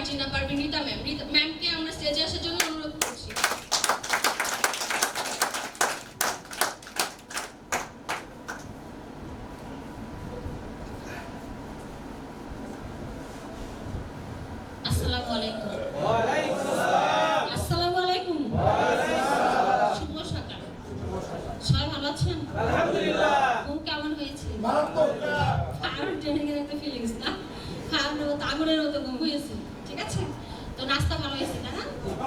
আর্জিনা পারবেন রীতা ম্যাম ম্যামকে আমরা স্টেজে আসার জন্য অনুরোধ করছি। আসসালামু আলাইকুম আসসালামু আলাইকুম শুভ সকাল সবাই ভালো আছেন ঘুম কেমন হয়েছে আর ট্রেনিং এর একটা ফিলিংস না খাওয়ানোর মতো আগুনের মতো ঘুম হয়েছে ঠিক আছে তো নাস্তা ভালো হয়েছে তাই না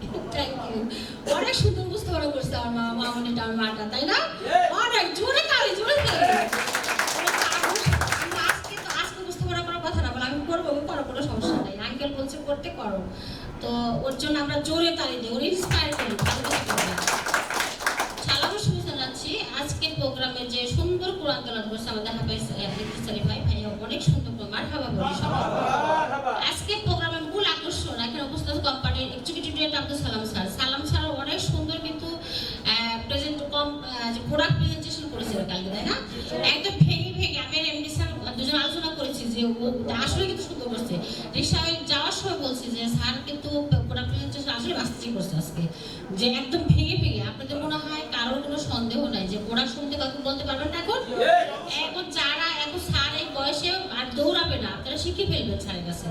থ্যাংক ইউ অনেক সুন্দর উপস্থাপনা করছে আমার মা মামনিটা আমার মাটা তাই না? অনেক জোরে তালি জোরে তালি। আজকে তো আজকে উপস্থাপনা করার কথা না বলে আমি করব আমি করো কোনো সমস্যা নেই। আঙ্কেল বলছে করতে করো। তো ওর জন্য আমরা জোরে তালি দিই ওর ইন্সপায়ার করি আজকের প্রোগ্রামে যে সুন্দর কোরআন তেলাওয়াত করছে আমাদের হাফেজ ভাই ভাই অনেক সুন্দর করে মারহাবা বলি সবাই আজকে প্রোগ্রামের মূল আকর্ষণ এখানে উপস্থিত কোম্পানির executive director Abdul Salam sir সালাম স্যার অনেক সুন্দর কিন্তু প্রেজেন্ট কম আহ, যে প্রোডাক্ট প্রেজেন্টেশন করেছিল কালকে তাই না একদম ভেঙে ভেঙে আমি আর এমডি স্যার দুজন আলোচনা করেছি যে ও সুন্দর করছে। রিক্সায় যাওয়ার সময় বলছি যে স্যার কিন্তু প্রেজেন্টেশন আসলে বাস্তবিক করছে আজকে। যে একদম ভেঙে ভেঙে, আপনাদের মনে হয় কারোর কোনো সন্দেহ নাই যে প্রোডাক্ট শুনতে কখন বলতে পারবেন না এখন? এখন যারা, এখন স্যার এই বয়সে আর দৌড়াবে না, আপনারা শিখে ফেলবেন স্যারের কাছে।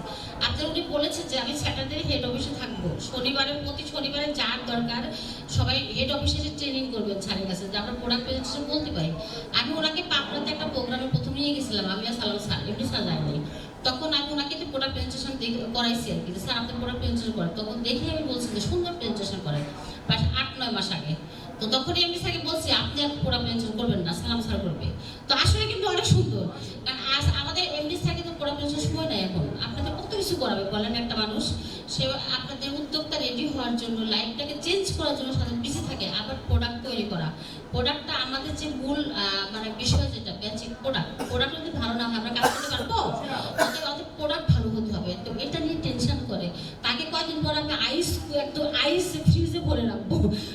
আপনারা উনি বলেছেন যে, আমি স্যাটারডে হেড অফিসে থাকব। শনিবারের প্রতি শনিবারে যার দরকার, সবাই হেড অফিসে ট্রেনিং করবেন স্যারের কাছে, যে আমরা প্রোডাক্ট প্রেজেন্টেশন বলতে পারি। আমি ওনাকে পাবনাতে একটা প্রোগ্রামে প্রথম নিয়ে গেছিলাম, আমি আর সালাম স্যার এমনি স্যার যায়নি তখন আমি ওনাকে তো প্রোডাক্ট প্রেজেন্টেশন করাইছি আর কি স্যার আপনি প্রোডাক্ট প্রেজেন্টেশন করেন। তখন দেখে আমি বলছি যে সুন্দর প্রেজেন্টেশন করেন। প্রায় আট, নয় মাস আগে। তো তখনই আমি স্যারকে বলছি, আপনি আর প্রোডাক্ট প্রেজেন্টেশন করবেন না, সালাম স্যার করবে। তো আসলে কিন্তু অনেক সুন্দর। কারণ আজ আমাদের এমডি স্যারকে তো প্রোডাক্ট প্রেজেন্টেশন সময় নাই এখন। আপনাদের কত কিছু করাবে বলেন একটা মানুষ? সে আপনাদের উদ্যোক্তা রেডি হওয়ার জন্য, লাইফটাকে চেঞ্জ করার জন্য সাথে বিজি থাকে। আবার প্রোডাক্ট তৈরি করা। প্রোডাক্টটা আমাদের যে মূল মানে বিষয় যেটা বেসিক প্রোডাক্ট প্রোডাক্ট যদি না হয় আমরা কাজ করতে পারব অতএব অতএব প্রোডাক্ট ভালো তো এটা নিয়ে টেনশন করে। তাকে কয়দিন পর আমি আইস একদম আইস ফ্রিজে ভরে রাখব।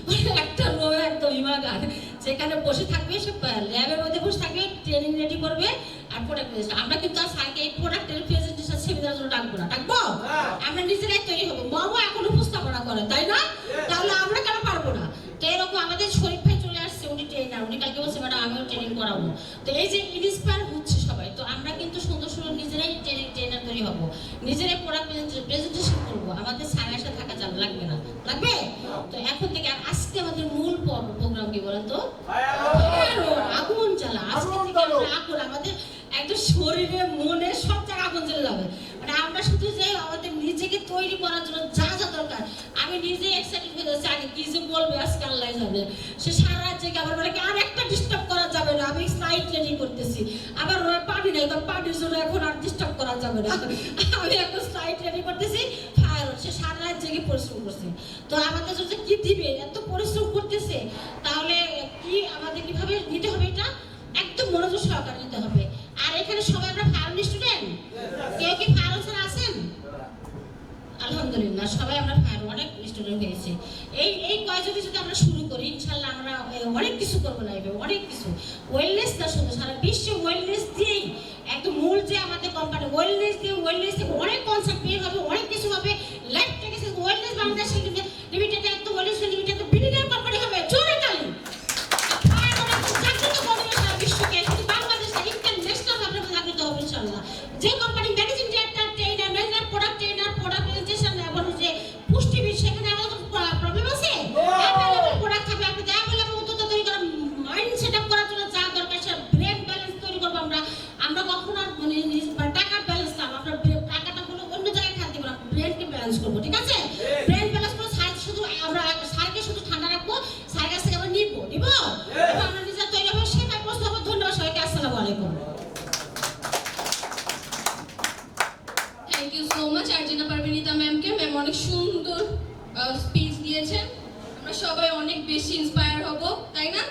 মানে একটা রো একদম হিমাগার। যেখানে বসে থাকবে সে ল্যাবের মধ্যে বসে থাকবে ট্রেনিং রেডি করবে আর প্রোডাক্ট আমরা কিন্তু আর স্যারকে এই প্রোডাক্টের প্রেজেন্টেশন সেমিনার জন্য ডাকবো না। ডাকবো? আমরা নিজেরাই তৈরি হব। মামা এখন উপস্থাপনা করে তাই না তাহলে আমরা কেন পারব না তো এরকম আমাদের শরীফ ভাই চলে আসছে উনি ট্রেনার উনি কালকে বলছে ম্যাডাম আমিও ট্রেনিং করাবো তো এই যে ইন্সপায়ার হচ্ছে সবাই তো আমরা কিন্তু সুন্দর সুন্দর নিজেরাই ট্রেনিং ট্রেনার তৈরি হব নিজেরাই প্রোডাক্ট প্রেজেন্টেশন করব আমাদের স্যার এসে থাকা যাবে লাগবে না। লাগবে? তো এখন থেকে আর আজকে আমাদের মূল প্রোগ্রাম কি বলেন তো আগুন জ্বালা। আজকে থেকে আমরা আগুন আমাদের একদম শরীরে মনে সব জায়গায় আগুন জ্বলে যাবে। মানে আমরা শুধু যে আমাদের নিজেকে তৈরি করার জন্য যা যা দরকার আমি নিজে এক্সাইটেড হয়ে যাচ্ছি। আগে কি যে বলবে আজকে আল্লাহ জানে। সে সারা জেগে আবার বলে আর একটা ডিস্টার্ব করা যাবে না আমি রেডি করতেছি। আবার পানি নাই পানির জন্য এখন আর করা যাবে না আমি এখন সাইড রেডি করতেছি ফায়ার সে সারা রাত জেগে পরিশ্রম করছে। তো আমাদের যদি কি দিবে, এত পরিশ্রম করতেছে, তাহলে কি আমাদের কীভাবে নিতে হবে এটা? একদম মনোযোগ সহকারে নিতে হবে। আর এখানে সবাই আমরা ফার্ম স্টুডেন্ট কেউ কি ফার্ম স্যার আছেন? আলহামদুলিল্লাহ, সবাই আমরা ফায়ার অনেক স্টুডেন্ট হয়েছে এই এই কয়েকজন যদি আমরা শুরু করি, ইনশাল্লাহ আমরা অনেক কিছু করব লাইফে অনেক কিছু। ওয়েলনেস না শুধু সারা বিশ্বে ওয়েলনেস দিয়েই একদম মূল যে আমাদের কোম্পানি ওয়েলনেস দিয়ে ওয়েলনেস থেকে অনেক কনসেপ্ট বের হবে অনেক কিছু হবে লাইফটাকে ওয়েলনেস বাংলাদেশ মাচ আর্জেনা পারভিনিতা ম্যামকে ম্যাম অনেক সুন্দর স্পিচ দিয়েছেন। আমরা সবাই অনেক বেশি ইন্সপায়ার হব, তাই না?